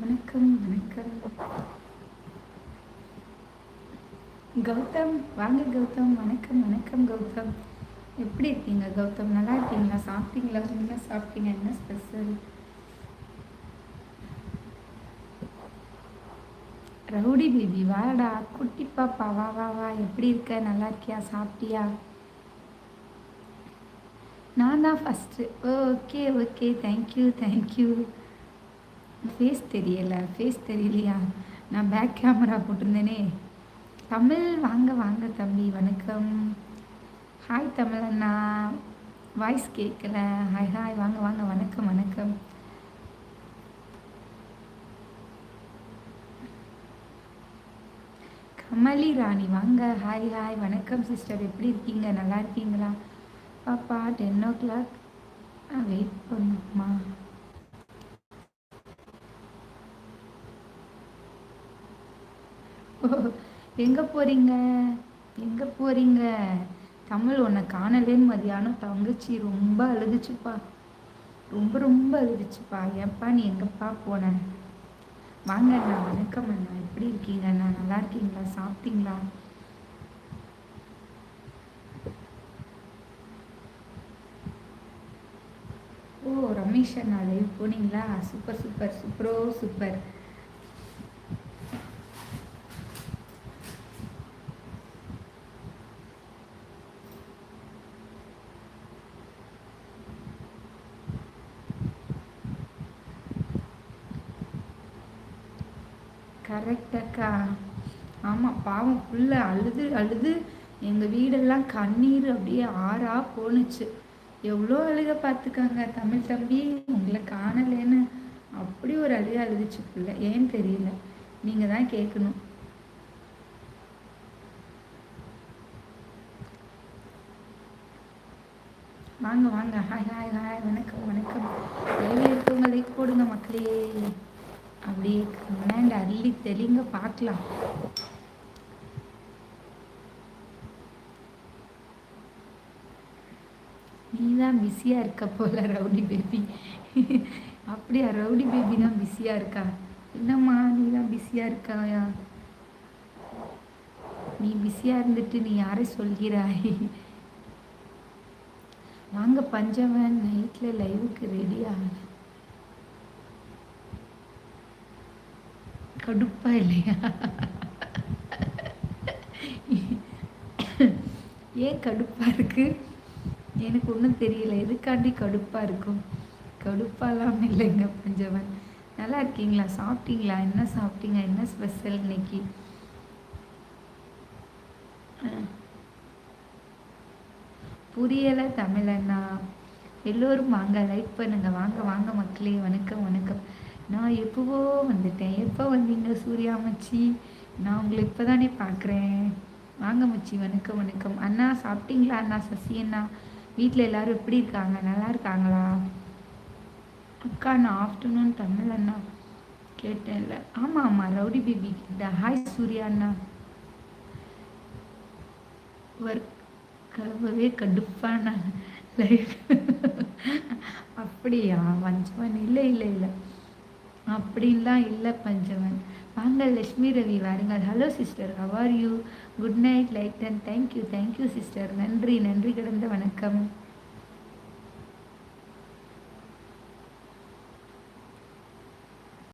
வணக்கம் வணக்கம் கௌதம் வாங்க கௌதம் வணக்கம் வணக்கம் கௌதம். எப்படி இருக்கீங்க கௌதம்? நல்லா இருக்கீங்களா? சாப்பிட்டீங்களா? என்ன சாப்பிட்டீங்க? என்ன ஸ்பெஷல் ரவுடி பேபி வாடா. குட்டி பாப்பா வா வா வா. எப்படி இருக்க? நல்லா இருக்கியா? சாப்பிட்டியா? நான் தான் first okay okay thank you thank you face தெரியலை. ஃபேஸ் தெரியலையா? நான் பேக் கேமரா போட்டிருந்தேனே. தமிழ் வாங்க வாங்க தம்பி வணக்கம். ஹாய் தமிழ் அண்ணா வாய்ஸ் கேட்கல ஹாய் ஹாய் வாங்க வாங்க வணக்கம் வணக்கம். கமலி ராணி வாங்க. ஹாய் ஹாய் வணக்கம் சிஸ்டர் எப்படி இருக்கீங்க? நல்லா இருக்கீங்களா? பாப்பா டென் ஓ கிளாக் வெயிட் பண்ணுமா ஓ எங்கே போகிறீங்க எங்கே போகிறீங்க தமிழ் உன்னை காணலேன்னு மதியானம் தங்கச்சி ரொம்ப அழுதுச்சுப்பா. ரொம்ப ரொம்ப அழுதுச்சுப்பா. ஏன்ப்பா நீ எங்கப்பா போன? வாங்க அண்ணா வணக்கம் அண்ணா. எப்படி இருக்கீங்க அண்ணா? நல்லா இருக்கீங்களா? சாப்பிட்டீங்களா? ஓ ரமேஷ் அண்ணா லைவ் போனீங்களா? Super super. சூப்பரோ சூப்பர். கரெக்டாக்கா ஆமாம் பாவம் புள்ள அழுது அழுது எங்கள் வீடெல்லாம் கண்ணீர் அப்படியே ஆறா போணுச்சு. எவ்வளோ அழுக பார்த்துக்காங்க தமிழ் தம்பி உங்களை காணலேன்னு. அப்படி ஒரு அழுக அழுதுச்சு பிள்ளை. ஏன்னு தெரியல. நீங்கள் தான் கேட்கணும். வாங்க வாங்க. ஹாய் ஹாய் ஹாய் வணக்கம் வணக்கம். வேலை இருக்கவங்களை போடுங்க மக்களே. அப்படியே கமெண்ட் அள்ளி தெளிங்க பார்க்கலாம். நீ தான் பிஸியாக இருக்க போல ரவுடி பேபி. அப்படியா ரவுடி பேபி தான் பிஸியாக இருக்கா? என்னம்மா நீ தான் பிஸியாக இருக்காயா? நீ பிஸியாக இருந்துட்டு நீ யாரை சொல்கிறாய்? வாங்க பஞ்சவன் நைட்டில் லைவுக்கு ரெடி ஆகலை கடுப்பா இல்லையா? ஏன் கடுப்பா இருக்கு? எனக்கு ஒன்றும் தெரியல. எதுக்காண்டி கடுப்பா இருக்கும்? கடுப்பாலாம் இல்லைங்க பஞ்சவன். நல்லா இருக்கீங்களா? சாப்பிட்டீங்களா? என்ன சாப்பிட்டீங்க? என்ன ஸ்பெஷல் இன்னைக்கு? புரியலை தமிழண்ணா. எல்லோரும் வாங்க லைக் பண்ணுங்க. வாங்க வாங்க மக்களே. வணக்கம் வணக்கம். நான் எப்போவோ வந்துட்டேன். எப்போ வந்தீங்க சூர்யா மச்சி? நான் உங்களை இப்போ தானே பார்க்குறேன் வாங்க மச்சி வணக்கம் வணக்கம். அண்ணா சாப்பிட்டீங்களா அண்ணா சசி அண்ணா? வீட்டில் எல்லோரும் எப்படி இருக்காங்க? நல்லா இருக்காங்களா? அக்கா நான் ஆஃப்டர்நூன் தமிழ் அண்ணா. கேட்டேன்ல ஆமாம் ஆமாம் ரவுடி பேபி. கிட்ட ஹாய் சூர்யா அண்ணா. ஒர்க் கழுவவே கடுப்பான லைஃப் அப்படியா? வஞ்சவன் இல்லை இல்லை இல்லை. அப்படின்லாம் இல்லை பஞ்சவன். வாங்க லக்ஷ்மி ரவி வாருங்கள். Hello sister how are you good night like and thank you thank you sister நன்றி நன்றி கிடந்த வணக்கம்.